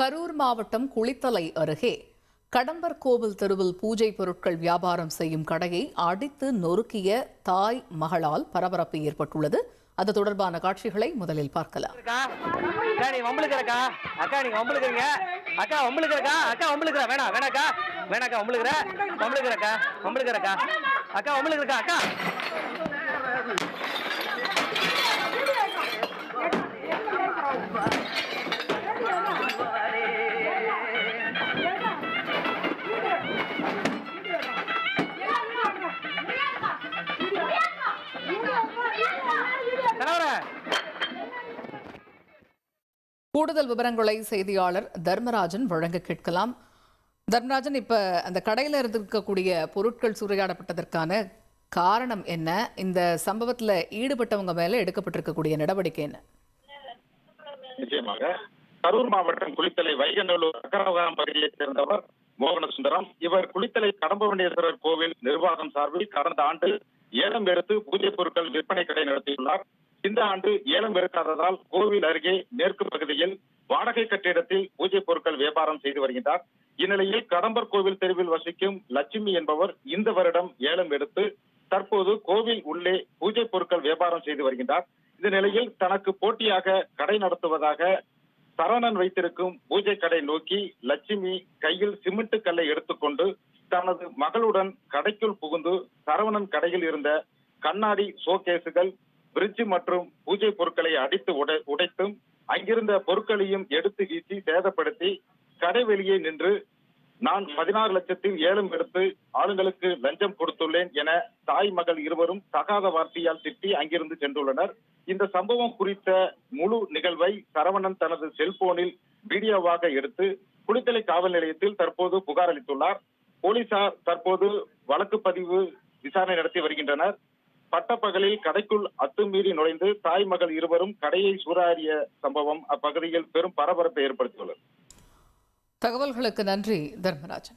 கரூர் மாவட்டம் குளித்தலை அருகே கடம்பர் கோவில் தெருவில் பூஜை பொருட்கள் வியாபாரம் செய்யும் கடையை அடித்து நொறுக்கிய தாய் மகளால் பரபரப்பு ஏற்பட்டுள்ளது. அது தொடர்பான காட்சிகளை முதலில் பார்க்கலாம். அக்கா கணவரே கூடுதல் விவரங்களை செய்தியாளர் தர்மராஜன் வழங்க கேட்கலாம். தர்மராஜன் இப்ப அந்த கடையில இருந்திருக்கக்கூடிய பொருட்கள் சூறையாடப்பட்டதற்கான காரணம் என்ன? இந்த சம்பவத்துல ஈடுபட்டவங்க மேல எடுக்கப்பட்டிருக்கக்கூடிய நடவடிக்கை என்ன? நிச்சயமாக. கரூர் மாவட்டம் குளித்தலை வைகநல்லூர் அக்கரவகாரம் பகுதியைச் சேர்ந்தவர் மோகன சுந்தரம் இவர் குளித்தலை கடம்பவண்டேஸ்வரர் கோவில் நிர்வாகம் சார்பில் கடந்த ஆண்டு ஏலம் எடுத்து பூஜை பொருட்கள் விற்பனை கடை நடத்தியுள்ளார். இந்த ஆண்டு ஏலம் இருக்காததால் கோவில் அருகே மேற்கு பகுதியில் வாடகை கட்டிடத்தில் பூஜை பொருட்கள் வியாபாரம் செய்து வருகின்றார். இந்நிலையில் கடம்பர் கோவில் தெருவில் வசிக்கும் லட்சுமி என்பவர் இந்த வருடம் ஏலம் எடுத்து தற்போது கோவில் உள்ளே பூஜை பொருட்கள் வியாபாரம் செய்து வருகின்றார். இந்த நிலையில் தனக்கு போட்டியாக கடை நடத்துவதாக சரவணன் வைத்திருக்கும் பூஜை கடை நோக்கி லட்சுமி கையில் சிமெண்ட் கல்லை எடுத்துக்கொண்டு தனது மகளுடன் கடைக்குள் புகுந்து சரவணன் கடையில் இருந்த கண்ணாடி ஷோகேஸுகள் பிரிட்ஜ் மற்றும் பூஜை பொருட்களை அடித்து உடை உடைத்தும் அங்கிருந்த பொருட்களையும் எடுத்து வீசி சேதப்படுத்தி கடை வெளியே நின்று நான் பதினாறு லட்சத்தில் ஏலம் எடுத்து ஆளுங்களுக்கு லஞ்சம் கொடுத்துள்ளேன் என தாய் மகள் இருவரும் தகாத வார்த்தையால் திட்டி அங்கிருந்து சென்றுள்ளனர். இந்த சம்பவம் குறித்த முழு நிகழ்வை சரவணன் தனது செல்போனில் வீடியோவாக எடுத்து குளித்தலை காவல் நிலையத்தில் தற்போது புகார் அளித்துள்ளார் போலீசார் தற்போது வழக்கு பதிவு விசாரணை நடத்தி வருகின்றனர். பட்டப்பகலில் கடைக்குள் அத்துமீறி நுழைந்து தாய் மகள் இருவரும் கடையை சூறாரிய சம்பவம் அப்பகுதியில் பெரும் பரபரப்பை ஏற்படுத்தியுள்ளது. தகவல்களுக்கு நன்றி தர்மராஜன்.